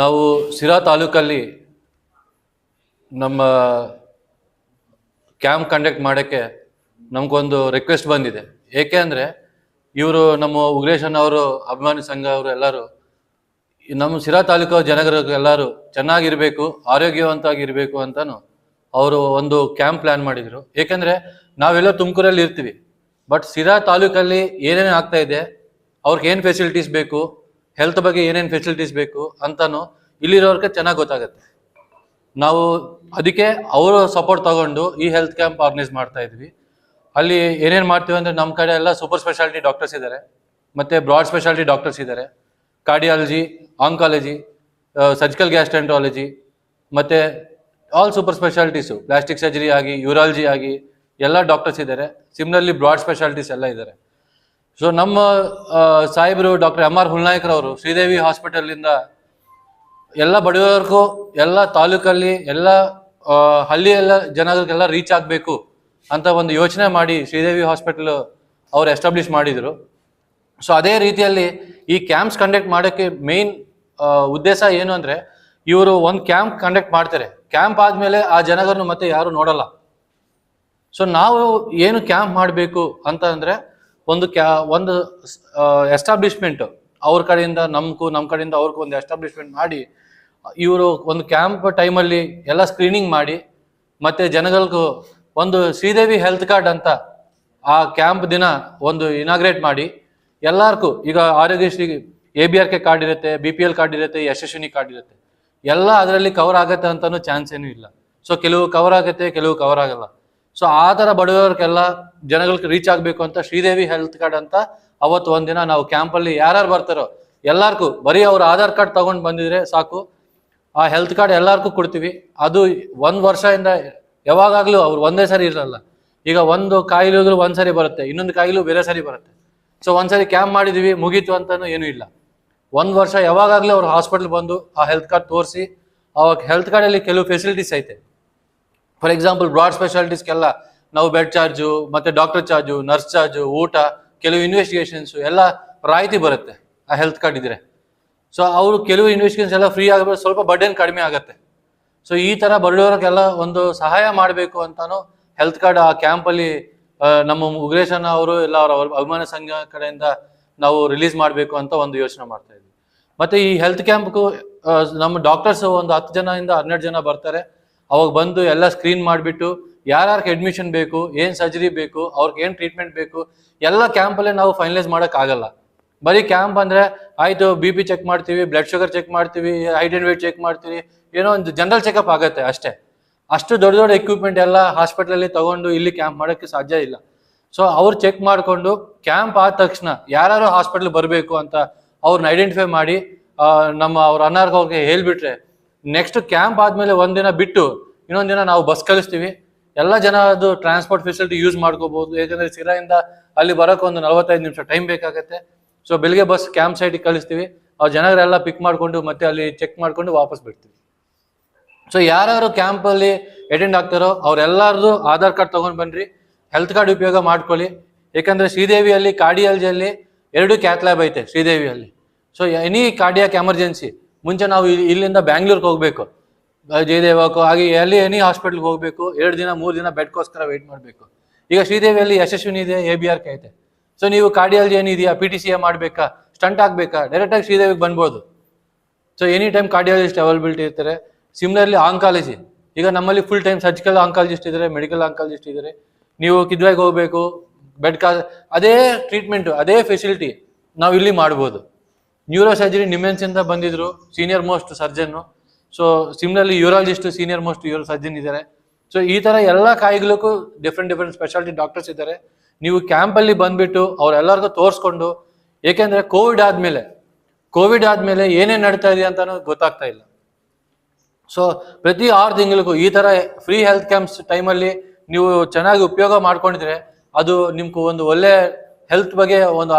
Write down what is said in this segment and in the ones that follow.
ನಾವು ಸಿರಾ ತಾಲೂಕಲ್ಲಿ ನಮ್ಮ ಕ್ಯಾಂಪ್ ಕಂಡಕ್ಟ್ ಮಾಡೋಕ್ಕೆ ನಮಗೊಂದು ರಿಕ್ವೆಸ್ಟ್ ಬಂದಿದೆ. ಏಕೆ ಅಂದರೆ ಇವರು ನಮ್ಮ ಉಗ್ರೇಶನ್ ಅವರು, ಅಭಿಮಾನಿ ಸಂಘ ಅವರು ಎಲ್ಲರೂ, ನಮ್ಮ ಸಿರಾ ತಾಲೂಕು ಜನಗರ ಎಲ್ಲರೂ ಚೆನ್ನಾಗಿರಬೇಕು ಆರೋಗ್ಯವಂತಾಗಿರಬೇಕು ಅಂತಲೂ ಅವರು ಒಂದು ಕ್ಯಾಂಪ್ ಪ್ಲ್ಯಾನ್ ಮಾಡಿದರು. ಏಕೆಂದರೆ ನಾವೆಲ್ಲ ತುಮಕೂರಲ್ಲಿ ಇರ್ತೀವಿ. ಬಟ್ ಸಿರಾ ತಾಲೂಕಲ್ಲಿ ಏನೇನು ಆಗ್ತಾ ಇದೆ, ಅವ್ರಿಗೆ ಏನು ಫೆಸಿಲಿಟೀಸ್ ಬೇಕು ಹೆಲ್ತ್ ಬಗ್ಗೆ ಏನೇನು ಫೆಸಿಲಿಟೀಸ್ ಬೇಕು ಅಂತನೂ ಇಲ್ಲಿರೋರ್ಗೆ ಚೆನ್ನಾಗಿ ಗೊತ್ತಾಗುತ್ತೆ. ನಾವು ಅದಕ್ಕೆ ಅವರು ಸಪೋರ್ಟ್ ತಗೊಂಡು ಈ ಹೆಲ್ತ್ ಕ್ಯಾಂಪ್ ಆರ್ಗನೈಸ್ ಮಾಡ್ತಾ ಇದ್ವಿ. ಅಲ್ಲಿ ಏನೇನು ಮಾಡ್ತೀವಿ ಅಂದರೆ ನಮ್ಮ ಕಡೆ ಎಲ್ಲ ಸೂಪರ್ ಸ್ಪೆಷಾಲಿಟಿ ಡಾಕ್ಟರ್ಸ್ ಇದ್ದಾರೆ ಮತ್ತು ಬ್ರಾಡ್ ಸ್ಪೆಷಾಲಿಟಿ ಡಾಕ್ಟರ್ಸ್ ಇದ್ದಾರೆ ಕಾರ್ಡಿಯಾಲಜಿ ಆಂಕಾಲಜಿ ಸರ್ಜಿಕಲ್ ಗ್ಯಾಸ್ಟ್ರೆಂಟಾಲಜಿ ಮತ್ತು all super specialities plastic surgery ಆಗಿ ಯೂರಾಲಜಿ ಆಗಿ ಎಲ್ಲ ಡಾಕ್ಟರ್ಸ್ ಇದ್ದಾರೆ ಸಿಮ್ನಲ್ಲಿ ಬ್ರಾಡ್ ಸ್ಪೆಷಾಲಿಟೀಸ್ ಎಲ್ಲ ಇದ್ದಾರೆ ಸೊ ನಮ್ಮ ಸಾಹೇಬರು ಡಾಕ್ಟರ್ ಎಂ ಆರ್ ಹುಲ್ನಾಯ್ಕರವರು ಶ್ರೀದೇವಿ ಹಾಸ್ಪಿಟಲಿಂದ ಎಲ್ಲ ಬಡವರಿಗೂ, ಎಲ್ಲ ತಾಲೂಕಲ್ಲಿ, ಎಲ್ಲ ಹಳ್ಳಿಯೆಲ್ಲ ಜನರಿಗೆಲ್ಲ ರೀಚ್ ಆಗಬೇಕು ಅಂತ ಒಂದು ಯೋಚನೆ ಮಾಡಿ ಶ್ರೀದೇವಿ ಹಾಸ್ಪಿಟಲ್ ಅವ್ರು ಎಸ್ಟಾಬ್ಲಿಷ್ ಮಾಡಿದರು. ಸೊ ಅದೇ ರೀತಿಯಲ್ಲಿ ಈ ಕ್ಯಾಂಪ್ಸ್ ಕಂಡಕ್ಟ್ ಮಾಡೋಕ್ಕೆ ಮೇನ್ ಉದ್ದೇಶ ಏನು ಅಂದರೆ ಇವರು ಒಂದು ಕ್ಯಾಂಪ್ ಕಂಡಕ್ಟ್ ಮಾಡ್ತಾರೆ. ಕ್ಯಾಂಪ್ ಆದಮೇಲೆ ಆ ಜನಗಳನ್ನು ಮತ್ತೆ ಯಾರು ನೋಡಲ್ಲ. ಸೊ ನಾವು ಏನು ಕ್ಯಾಂಪ್ ಮಾಡಬೇಕು ಅಂತ ಅಂದರೆ ಒಂದು ಕ್ಯಾ, ಒಂದು ಎಸ್ಟಾಬ್ಲಿಷ್ಮೆಂಟ್ ಅವ್ರ ಕಡೆಯಿಂದ ನಮಗೂ ನಮ್ಮ ಕಡೆಯಿಂದ ಅವ್ರಿಗೂ ಒಂದು ಎಸ್ಟಾಬ್ಲಿಷ್ಮೆಂಟ್ ಮಾಡಿ, ಇವರು ಒಂದು ಕ್ಯಾಂಪ್ ಟೈಮಲ್ಲಿ ಎಲ್ಲ ಸ್ಕ್ರೀನಿಂಗ್ ಮಾಡಿ, ಮತ್ತು ಜನಗಳಿಗೂ ಒಂದು ಶ್ರೀದೇವಿ ಹೆಲ್ತ್ ಕಾರ್ಡ್ ಅಂತ ಆ ಕ್ಯಾಂಪ್ ದಿನ ಒಂದು ಇನಾಗ್ರೇಟ್ ಮಾಡಿ, ಎಲ್ಲರಿಗೂ ಈಗ Arogyashri A B R K card ಇರುತ್ತೆ ಬಿ ಪಿ ಎಲ್ ಕಾರ್ಡ್ ಇರುತ್ತೆ, ಯಶಸ್ವಿನಿ ಕಾರ್ಡ್ ಇರುತ್ತೆ. ಎಲ್ಲ ಅದರಲ್ಲಿ ಕವರ್ ಆಗುತ್ತೆ ಅಂತಲೂ ಚಾನ್ಸ್ ಏನೂ ಇಲ್ಲ. ಸೊ ಕೆಲವು ಕವರ್ ಆಗುತ್ತೆ, ಕೆಲವು ಕವರ್ ಆಗಲ್ಲ. ಸೊ ಆ ಥರ ಬಡವರಿಗೆಲ್ಲ ಜನಗಳಿಗೆ ರೀಚ್ ಆಗಬೇಕು ಅಂತ ಶ್ರೀದೇವಿ ಹೆಲ್ತ್ ಕಾರ್ಡ್ ಅಂತ ಅವತ್ತು ಒಂದಿನ ನಾವು ಕ್ಯಾಂಪಲ್ಲಿ ಯಾರ್ಯಾರು ಬರ್ತಾರೋ ಎಲ್ಲರಿಗೂ ಬರೀ ಅವ್ರ ಆಧಾರ್ ಕಾರ್ಡ್ ತಗೊಂಡು ಬಂದಿದ್ರೆ ಸಾಕು. ಆ ಹೆಲ್ತ್ ಕಾರ್ಡ್ ಎಲ್ಲರಿಗೂ ಕೊಡ್ತೀವಿ. ಅದು ಒಂದು ವರ್ಷದಿಂದ ಯಾವಾಗಲೂ ಅವ್ರು ಒಂದೇ ಸರಿ ಇರಲ್ಲ. ಈಗ ಒಂದು ಕಾಯಿಲೆ ಹೋದ್ರು ಒಂದು ಸರಿ ಬರುತ್ತೆ, ಇನ್ನೊಂದು ಕಾಯಿಲು ಬೇರೆ ಸರಿ ಬರುತ್ತೆ. ಸೊ ಒಂದ್ಸರಿ ಕ್ಯಾಂಪ್ ಮಾಡಿದೀವಿ, ಮುಗೀತು ಅಂತಲೂ ಏನೂ ಇಲ್ಲ. ಒಂದು ವರ್ಷ ಯಾವಾಗಲೂ ಅವ್ರು ಹಾಸ್ಪಿಟ್ಲ್ ಬಂದು ಆ ಹೆಲ್ತ್ ಕಾರ್ಡ್ ತೋರಿಸಿ, ಅವಾಗ ಹೆಲ್ತ್ ಕಾರ್ಡಲ್ಲಿ ಕೆಲವು ಫೆಸಿಲಿಟೀಸ್ ಐತೆ. ಫಾರ್ ಎಕ್ಸಾಂಪಲ್ ಬ್ರಾಡ್ ಸ್ಪೆಷಾಲಿಟೀಸ್ಗೆಲ್ಲ ನಾವು ಬೆಡ್ ಚಾರ್ಜು, ಮತ್ತೆ ಡಾಕ್ಟರ್ ಚಾರ್ಜು, ನರ್ಸ್ ಚಾರ್ಜು, ಊಟ, ಕೆಲವು ಇನ್ವೆಸ್ಟಿಗೇಷನ್ಸ್ ಎಲ್ಲ ರಾಯಿತಿ ಬರುತ್ತೆ ಆ ಹೆಲ್ತ್ ಕಾರ್ಡ್ ಇದ್ರೆ. ಸೊ ಅವರು ಕೆಲವು ಇನ್ವೆಸ್ಟಿಗೇಷನ್ಸ್ ಎಲ್ಲ ಫ್ರೀ ಆಗಬೇಕು ಸ್ವಲ್ಪ ಬರ್ಡನ್ ಕಡಿಮೆ ಆಗುತ್ತೆ. ಸೊ ಈ ಥರ ಬಡವರಿಗೆಲ್ಲ ಒಂದು ಸಹಾಯ ಮಾಡಬೇಕು ಅಂತಾನು ಹೆಲ್ತ್ ಕಾರ್ಡ್ ಆ ಕ್ಯಾಂಪಲ್ಲಿ ನಮ್ಮ ಉಗ್ರೇಶನ ಅವರು ಎಲ್ಲ ಅವರ ಅಭಿಮಾನ ಸಂಘ ಕಡೆಯಿಂದ ನಾವು ರಿಲೀಸ್ ಮಾಡಬೇಕು ಅಂತ ಒಂದು ಯೋಚನೆ ಮಾಡ್ತಾ ಇದ್ವಿ. ಮತ್ತೆ ಈ ಹೆಲ್ತ್ ಕ್ಯಾಂಪ್ಗೂ ನಮ್ಮ ಡಾಕ್ಟರ್ಸ್ ಒಂದು ಹತ್ತು ಜನದಿಂದ ಹನ್ನೆರಡು ಜನ ಬರ್ತಾರೆ. ಅವಾಗ ಬಂದು ಎಲ್ಲ ಸ್ಕ್ರೀನ್ ಮಾಡಿಬಿಟ್ಟು ಯಾರ್ಯಾರಿಗೆ ಅಡ್ಮಿಷನ್ ಬೇಕು, ಏನು ಸರ್ಜರಿ ಬೇಕು, ಅವ್ರಿಗೆ ಏನು ಟ್ರೀಟ್ಮೆಂಟ್ ಬೇಕು, ಎಲ್ಲ ಕ್ಯಾಂಪಲ್ಲೇ ನಾವು ಫೈನಲೈಸ್ ಮಾಡೋಕ್ಕಾಗಲ್ಲ ಬರೀ ಕ್ಯಾಂಪ್ ಅಂದರೆ ಆಯಿತು ಬಿ ಪಿ ಚೆಕ್ ಮಾಡ್ತೀವಿ ಬ್ಲಡ್ ಶುಗರ್ ಚೆಕ್ ಮಾಡ್ತೀವಿ ಹೈಟ್ ಆ್ಯಂಡ್ ವೇಟ್ ಚೆಕ್ ಮಾಡ್ತೀವಿ, ಏನೋ ಒಂದು ಜನರಲ್ ಚೆಕಪ್ ಆಗುತ್ತೆ ಅಷ್ಟೇ. ಅಷ್ಟು ದೊಡ್ಡ ದೊಡ್ಡ ಎಕ್ವಿಪ್ಮೆಂಟ್ ಎಲ್ಲ ಹಾಸ್ಪಿಟ್ಲಲ್ಲಿ ತಗೊಂಡು ಇಲ್ಲಿ ಕ್ಯಾಂಪ್ ಮಾಡೋಕ್ಕೆ ಸಾಧ್ಯ ಇಲ್ಲ. ಸೊ ಅವ್ರು ಚೆಕ್ ಮಾಡಿಕೊಂಡು ಕ್ಯಾಂಪ್ ಆದ ತಕ್ಷಣ ಯಾರು ಹಾಸ್ಪಿಟ್ಲ್ ಬರಬೇಕು ಅಂತ ಅವ್ರನ್ನ ಐಡೆಂಟಿಫೈ ಮಾಡಿ ನಮ್ಮ ಅವ್ರ ಅನ್ನಾರ್ಗ ಅವ್ರಿಗೆ ಹೇಳಿಬಿಟ್ರೆ ನೆಕ್ಸ್ಟ್ ಕ್ಯಾಂಪ್ ಆದಮೇಲೆ ಒಂದಿನ ಬಿಟ್ಟು ಇನ್ನೊಂದು ದಿನ ನಾವು ಬಸ್ ಕಳಿಸ್ತೀವಿ. ಎಲ್ಲ ಜನ ಅದು ಟ್ರಾನ್ಸ್ಪೋರ್ಟ್ ಫೆಸಿಲಿಟಿ ಯೂಸ್ ಮಾಡ್ಕೋಬಹುದು. ಯಾಕಂದ್ರೆ ಸಿರಾಯಿಂದ ಅಲ್ಲಿ ಬರೋಕೆ ಒಂದು ನಲವತ್ತೈದು ನಿಮಿಷ ಟೈಮ್ ಬೇಕಾಗತ್ತೆ. ಸೊ ಬೆಳಿಗ್ಗೆ ಬಸ್ ಕ್ಯಾಂಪ್ ಸೈಟಿಗೆ ಕಳಿಸ್ತೀವಿ. ಆ ಜನರೆಲ್ಲ ಪಿಕ್ ಮಾಡಿಕೊಂಡು ಮತ್ತೆ ಅಲ್ಲಿ ಚೆಕ್ ಮಾಡ್ಕೊಂಡು ವಾಪಸ್ ಬಿಡ್ತೀವಿ. ಸೊ ಯಾರ್ಯಾರು ಕ್ಯಾಂಪಲ್ಲಿ ಅಟೆಂಡ್ ಆಗ್ತಾರೋ ಅವರೆಲ್ಲರದು ಆಧಾರ್ ಕಾರ್ಡ್ ತಗೊಂಡ್ ಬನ್ನಿರಿ ಹೆಲ್ತ್ ಕಾರ್ಡ್ ಉಪಯೋಗ ಮಾಡ್ಕೊಳ್ಳಿ. ಯಾಕಂದ್ರೆ ಶ್ರೀದೇವಿಯಲ್ಲಿ ಕಾರ್ಡಿಯಾಲಜಿಯಲ್ಲಿ ಎರಡು ಕ್ಯಾತ್ ಲ್ಯಾಬ್ ಐತೆ ಶ್ರೀದೇವಿಯಲ್ಲಿ. ಸೊ ಎನಿ ಕಾರ್ಡಿಯಾಕ್ ಎಮರ್ಜೆನ್ಸಿ ಮುಂಚೆ ನಾವು ಇಲ್ಲಿ- ಇಲ್ಲಿಂದ ಬ್ಯಾಂಗ್ಳೂರ್ಗೆ ಹೋಗ್ಬೇಕು. ಜಯದೇವಕ್ಕೂ ಹಾಗೆ ಎಲ್ಲಿ ಎನಿ ಹಾಸ್ಪಿಟ್ಲ್ಗೆ ಹೋಗಬೇಕು, ಎರಡು ದಿನ, ಮೂರು ದಿನ ಬೆಡ್ಗೋಸ್ಕರ ವೆಯ್ಟ್ ಮಾಡಬೇಕು. ಈಗ ಶ್ರೀದೇವಿಯಲ್ಲಿ ಯಶಸ್ವಿನಿ ಇದೆ ಎ ಬಿ ಆರ್ ಕೆ ಐತೆ. ಸೊ ನೀವು ಕಾರ್ಡಿಯಾಲಜಿ ಏನಿದೆಯಾ ಪಿ ಟಿ ಸಿ ಎ ಮಾಡಬೇಕಾ ಸ್ಟಂಟ್ ಆಗಬೇಕಾ ಡೈರೆಕ್ಟಾಗಿ ಶ್ರೀದೇವಿಗೆ ಬಂದ್ಬೋದು. So any time cardiologist availability ಇರ್ತಾರೆ. ಸಿಮಿಲರ್ಲಿ ಆಂಕಾಲಜಿ ಈಗ ನಮ್ಮಲ್ಲಿ ಫುಲ್ ಟೈಮ್ ಸರ್ಜಿಕಲ್ ಆಂಕಾಲಜಿಸ್ಟ್ ಇದ್ದಾರೆ ಮೆಡಿಕಲ್ ಆಂಕಾಲಜಿಸ್ಟ್ ಇದ್ದಾರೆ ನೀವು ಕಿದ್ವಾಗೆ ಹೋಗಬೇಕು ಬೆಡ್ ಕಾ, ಅದೇ ಟ್ರೀಟ್ಮೆಂಟು ಅದೇ ಫೆಸಿಲಿಟಿ ನಾವು ಇಲ್ಲಿ ಮಾಡ್ಬೋದು. ನ್ಯೂರೋ ಸರ್ಜರಿ ನಿಮೆನ್ಸಿಂದ ಬಂದಿದ್ರು senior most surgeon so similarly urologist senior most uro surgeon ಇದ್ದಾರೆ ಸೊ ಈ ಥರ ಎಲ್ಲ ಕಾಯಿಗಳಿಗೂ ಡಿಫ್ರೆಂಟ್ ಡಿಫ್ರೆಂಟ್ ಸ್ಪೆಷಾಲಿಟಿ ಡಾಕ್ಟರ್ಸ್ ಇದ್ದಾರೆ ನೀವು ಕ್ಯಾಂಪಲ್ಲಿ ಬಂದ್ಬಿಟ್ಟು ಅವ್ರೆಲ್ಲರಿಗೂ ತೋರಿಸ್ಕೊಂಡು, ಏಕೆಂದರೆ ಕೋವಿಡ್ ಆದಮೇಲೆ ಕೋವಿಡ್ ಆದಮೇಲೆ ಏನೇನು ನಡೀತಾ ಇದೆ ಅಂತಾನು ಗೊತ್ತಾಗ್ತಾ ಇಲ್ಲ. ಸೊ ಪ್ರತಿ ಆರು ತಿಂಗಳಿಗೂ ಈ ಥರ ಫ್ರೀ ಹೆಲ್ತ್ ಕ್ಯಾಂಪ್ಸ್ ಟೈಮಲ್ಲಿ ನೀವು ಚೆನ್ನಾಗಿ ಉಪಯೋಗ ಮಾಡ್ಕೊಂಡಿದ್ರೆ, ಅದು ನಿಮ್ಗೆ ಒಂದು ಒಳ್ಳೆ ಹೆಲ್ತ್ ಬಗ್ಗೆ ಒಂದು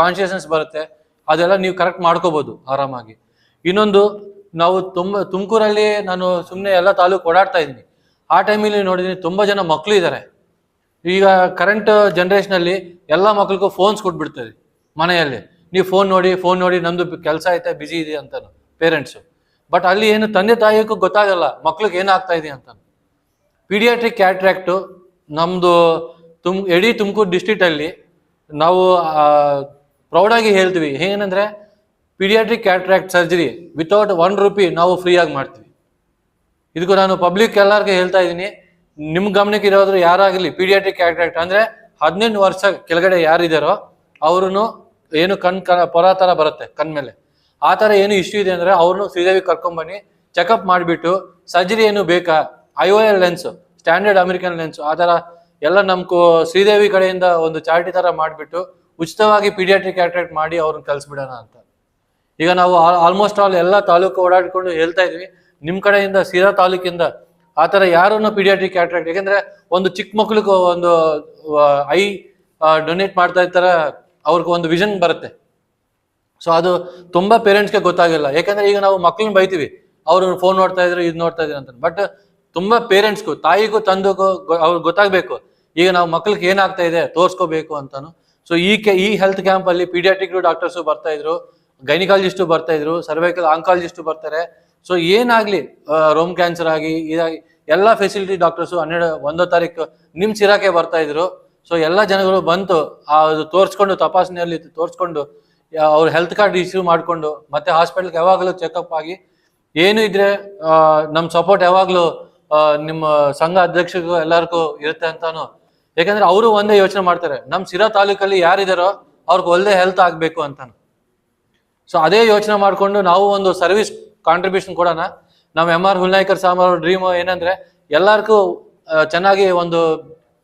ಕಾನ್ಶಿಯಸ್ನೆಸ್ ಬರುತ್ತೆ. ಅದೆಲ್ಲ ನೀವು ಕರೆಕ್ಟ್ ಮಾಡ್ಕೋಬೋದು ಆರಾಮಾಗಿ. ಇನ್ನೊಂದು ನಾವು ತುಂಬ, ತುಮಕೂರಲ್ಲಿ ನಾನು ಸುಮ್ಮನೆ ಎಲ್ಲ ತಾಲೂಕು ಓಡಾಡ್ತಾ ಇದ್ದೀನಿ. ಆ ಟೈಮಲ್ಲಿ ನೋಡಿದ್ದೀನಿ ತುಂಬ ಜನ ಮಕ್ಕಳು ಇದ್ದಾರೆ ಈಗ ಕರೆಂಟ್ ಜನ್ರೇಷನಲ್ಲಿ ಎಲ್ಲ ಮಕ್ಳಿಗೂ ಫೋನ್ಸ್ ಕೊಟ್ಬಿಡ್ತಾರೆ ಮನೆಯಲ್ಲಿ. ನೀವು ಫೋನ್ ನೋಡಿ ಫೋನ್ ನೋಡಿ ನಮ್ಮದು ಕೆಲಸ ಐತೆ ಬಿಸಿ ಇದೆ ಅಂತಾನು ಪೇರೆಂಟ್ಸು ಬಟ್ ಅಲ್ಲಿ ಏನು ತಂದೆ ತಾಯಿಗೂ ಗೊತ್ತಾಗಲ್ಲ ಮಕ್ಳಿಗೆ ಏನಾಗ್ತಾ ಇದೆ ಅಂತ ಪೀಡಿಯಾಟ್ರಿಕ್ ಕ್ಯಾಟ್ರಾಕ್ಟು ನಮ್ಮದು ತುಮ್ ಇಡೀ ತುಮಕೂರು ಡಿಸ್ಟಿಕ್ಟಲ್ಲಿ ನಾವು ಪ್ರೌಡಾಗಿ ಹೇಳ್ತೀವಿ. ಏನಂದರೆ paediatric cataract surgery without one rupee ನಾವು ಫ್ರೀಯಾಗಿ ಮಾಡ್ತೀವಿ. ಇದಕ್ಕೂ ನಾನು ಪಬ್ಲಿಕ್ ಎಲ್ಲರಿಗೂ ಹೇಳ್ತಾ ಇದ್ದೀನಿ ನಿಮ್ಮ ಗಮನಕ್ಕೆ ಇರೋದ್ರು ಯಾರಾಗಲಿ ಪೀಡಿಯಾಟ್ರಿಕ್ ಕ್ಯಾಟ್ರಾಕ್ಟ್ ಅಂದರೆ ಹದಿನೆಂಟು ವರ್ಷ ಕೆಳಗಡೆ ಯಾರಿದ್ದಾರೋ ಅವ್ರೂ ಏನು ಕಣ್ ಕ, ಪೊರ ಥರ ಬರುತ್ತೆ ಕಣ್ಮೇಲೆ ಆ ಥರ ಏನು ಇಶ್ಯೂ ಇದೆ ಅಂದರೆ ಅವ್ರನ್ನು ಶ್ರೀದೇವಿ ಕರ್ಕೊಂಬನ್ನಿ ಚೆಕಪ್ ಮಾಡಿಬಿಟ್ಟು ಸರ್ಜರಿ ಏನು ಬೇಕಾ? I O L lens standard American lens ಆ ಥರ ಎಲ್ಲ ನಮ್ಮ ಶ್ರೀದೇವಿ ಕಡೆಯಿಂದ ಒಂದು ಚಾರಿಟಿ ಥರ ಮಾಡಿಬಿಟ್ಟು ಉಚಿತವಾಗಿ ಪೀಡಿಯಾಟ್ರಿಕ್ ಕ್ಯಾಟ್ರಾಕ್ಟ್ ಮಾಡಿ ಅವ್ರನ್ನ ಕಲಿಸ್ಬಿಡೋಣ ಅಂತ. ಈಗ ನಾವು ಆಲ್ಮೋಸ್ಟ್ ಆಲ್ ಎಲ್ಲ ತಾಲೂಕು ಓಡಾಡಿಕೊಂಡು ಹೇಳ್ತಾ ಇದ್ವಿ ನಿಮ್ಮ ಕಡೆಯಿಂದ ಸೀರಾ ತಾಲೂಕಿಂದ ಆ ಥರ ಯಾರನ್ನು ಪೀಡಿಯಾಟ್ರಿಕ್ ಕ್ಯಾಟ್ರಾಕ್ಟ್ ಯಾಕಂದ್ರೆ ಒಂದು ಚಿಕ್ಕ ಮಕ್ಳಿಗೆ ಒಂದು ಐ ಡೊನೇಟ್ ಮಾಡ್ತಾ ಇರ್ತಾರೆ, ಅವ್ರಿಗೆ ಒಂದು ವಿಷನ್ ಬರುತ್ತೆ. ಸೊ ಅದು ತುಂಬಾ ಪೇರೆಂಟ್ಸ್ಗೆ ಗೊತ್ತಾಗಿಲ್ಲ. ಯಾಕಂದ್ರೆ ಈಗ ನಾವು ಮಕ್ಳನ್ನ ಬೈತೀವಿ. ಅವರು ಫೋನ್ ನೋಡ್ತಾ ಇದ್ರು, ಇದು ನೋಡ್ತಾ ಇದ್ರು ಅಂತ. ಬಟ್ ತುಂಬಾ ಪೇರೆಂಟ್ಸ್ಗೂ ತಾಯಿಗೂ, ತಂದೆಗೂ ಅವ್ರಿಗೆ ಗೊತ್ತಾಗಬೇಕು. ಈಗ ನಾವು ಮಕ್ಳಿಗೆ ಏನಾಗ್ತಾ ಇದೆ, ತೋರಿಸ್ಕೋಬೇಕು ಅಂತಾನು. ಸೊ ಈ ಕೆ ಈ ಹೆಲ್ತ್ ಕ್ಯಾಂಪ್ ಅಲ್ಲಿ ಪೀಡಿಯಾಟ್ರಿಕ್ ಡಾಕ್ಟರ್ಸು ಬರ್ತಾ ಇದ್ರು. ಗೈನಿಕಾಲಜಿಸ್ಟು ಬರ್ತಾ ಇದ್ರು ಸರ್ವೈಕಲ್ ಆಂಕಾಲಜಿಸ್ಟು ಬರ್ತಾರೆ. ಸೊ ಏನಾಗ್ಲಿ ರೋಮ್ ಕ್ಯಾನ್ಸರ್ ಆಗಿ ಇದಾಗಿ, ಎಲ್ಲ ಫೆಸಿಲಿಟಿ ಡಾಕ್ಟರ್ಸು ಹನ್ನೆರಡು, ಒಂದೋ ತಾರೀಕು ನಿಮ್ಮ ಸಿರಾಕೆ ಬರ್ತಾ ಇದ್ರು. ಸೊ ಎಲ್ಲ ಜನಗಳು ಬಂತು ಅದು ತೋರಿಸ್ಕೊಂಡು ತಪಾಸಣೆಯಲ್ಲಿ ತೋರಿಸ್ಕೊಂಡು ಅವ್ರ ಹೆಲ್ತ್ ಕಾರ್ಡ್ ಇಶ್ಯೂ ಮಾಡಿಕೊಂಡು, ಮತ್ತೆ ಹಾಸ್ಪಿಟಲ್ಗೆ ಯಾವಾಗಲೂ ಚೆಕಪ್ ಆಗಿ, ಏನು ಇದ್ರೆ ನಮ್ಮ ಸಪೋರ್ಟ್ ಯಾವಾಗಲೂ ನಿಮ್ಮ ಸಂಘ ಅಧ್ಯಕ್ಷರಿಗೂ ಎಲ್ಲರಿಗೂ ಇರುತ್ತೆ ಅಂತಾನು. ಯಾಕಂದ್ರೆ ಅವರು ಒಂದೇ ಯೋಚನೆ ಮಾಡ್ತಾರೆ ನಮ್ಮ ಸಿರಾ ತಾಲೂಕಲ್ಲಿ ಯಾರಿದಾರೋ, ಅವ್ರಿಗೆ ಒಳ್ಳೆ ಹೆಲ್ತ್ ಆಗಬೇಕು ಅಂತಾನು. ಸೊ ಅದೇ ಯೋಚನೆ ಮಾಡಿಕೊಂಡು ನಾವು ಒಂದು ಸರ್ವಿಸ್ ಕಾಂಟ್ರಿಬ್ಯೂಷನ್ ಕೊಡೋಣ. ನಮ್ಮ ಎಂ ಆರ್ ಹುಲ್ನಾಯ್ಕರ್ ಸಾಮಾರ್ ಡ್ರೀಮ್ ಏನಂದ್ರೆ, ಎಲ್ಲರಿಗೂ ಚೆನ್ನಾಗಿ ಒಂದು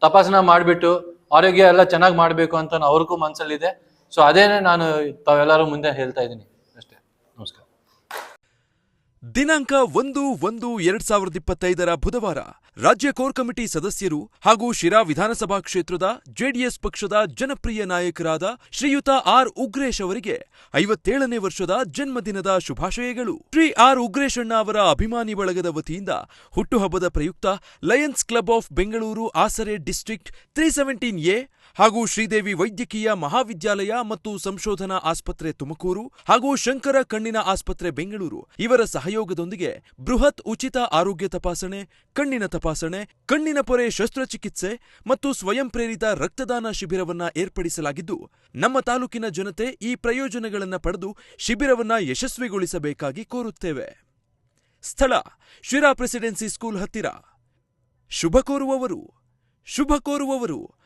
ತಪಾಸಣೆ ಮಾಡಿಬಿಟ್ಟು, ಆರೋಗ್ಯ ಎಲ್ಲ ಚೆನ್ನಾಗಿ ಮಾಡಬೇಕು ಅಂತ ಅವ್ರಿಗೂ ಮನಸ್ಸಲ್ಲಿದೆ ಸೊ ಅದೇನೆ ನಾನು ತಾವೆಲ್ಲರೂ ಮುಂದೆ ಹೇಳ್ತಾ ಇದ್ದೀನಿ. ದಿನಾಂಕ ಒಂದು ಒಂದು ಎರಡ್ ಸಾವಿರದ ಇಪ್ಪತ್ತೈದರ ಬುಧವಾರ ರಾಜ್ಯ ಕೋರ್ ಕಮಿಟಿ ಸದಸ್ಯರು ಹಾಗೂ ಶಿರಾ ವಿಧಾನಸಭಾ ಕ್ಷೇತ್ರದ ಜೆಡಿಎಸ್ ಪಕ್ಷದ ಜನಪ್ರಿಯ ನಾಯಕರಾದ ಶ್ರೀಯುತ ಆರ್ ಉಗ್ರೇಶ್ ಅವರಿಗೆ ಐವತ್ತೇಳನೇ ವರ್ಷದ ಜನ್ಮದಿನದ ಶುಭಾಶಯಗಳು. ಶ್ರೀ ಆರ್ ಉಗ್ರೇಶಣ್ಣ ಅವರ ಅಭಿಮಾನಿ ಬಳಗದ ವತಿಯಿಂದ ಹುಟ್ಟುಹಬ್ಬದ ಪ್ರಯುಕ್ತ ಲಯನ್ಸ್ ಕ್ಲಬ್ ಆಫ್ ಬೆಂಗಳೂರು, ಆಸರೆ ಡಿಸ್ಟ್ರಿಕ್ಟ್ ತ್ರೀ ಸೆವೆಂಟೀನ್ ಎ ಹಾಗೂ ಶ್ರೀದೇವಿ ವೈದ್ಯಕೀಯ ಮಹಾವಿದ್ಯಾಲಯ ಮತ್ತು ಸಂಶೋಧನಾ ಆಸ್ಪತ್ರೆ ತುಮಕೂರು ಹಾಗೂ ಶಂಕರ ಕಣ್ಣಿನ ಆಸ್ಪತ್ರೆ ಬೆಂಗಳೂರು. ಇವರ ಸಹಯೋಗದೊಂದಿಗೆ ಬೃಹತ್ ಉಚಿತ ಆರೋಗ್ಯ ತಪಾಸಣೆ, ಕಣ್ಣಿನ ತಪಾಸಣೆ, ಕಣ್ಣಿನ ಪೊರೆ ಶಸ್ತ್ರಚಿಕಿತ್ಸೆ ಮತ್ತು ಸ್ವಯಂ ಪ್ರೇರಿತ ರಕ್ತದಾನ ಶಿಬಿರವನ್ನ ಏರ್ಪಡಿಸಲಾಗಿದ್ದು, ನಮ್ಮ ತಾಲೂಕಿನ ಜನತೆ ಈ ಪ್ರಯೋಜನಗಳನ್ನು ಪಡೆದು ಶಿಬಿರವನ್ನ ಯಶಸ್ವಿಗೊಳಿಸಬೇಕಾಗಿ ಕೋರುತ್ತೇವೆ. ಸ್ಥಳ, ಶಿರಾ ಪ್ರೆಸಿಡೆನ್ಸಿ ಸ್ಕೂಲ್ ಹತ್ತಿರ. ಶುಭ ಕೋರುವವರು ಶುಭ ಕೋರುವವರು.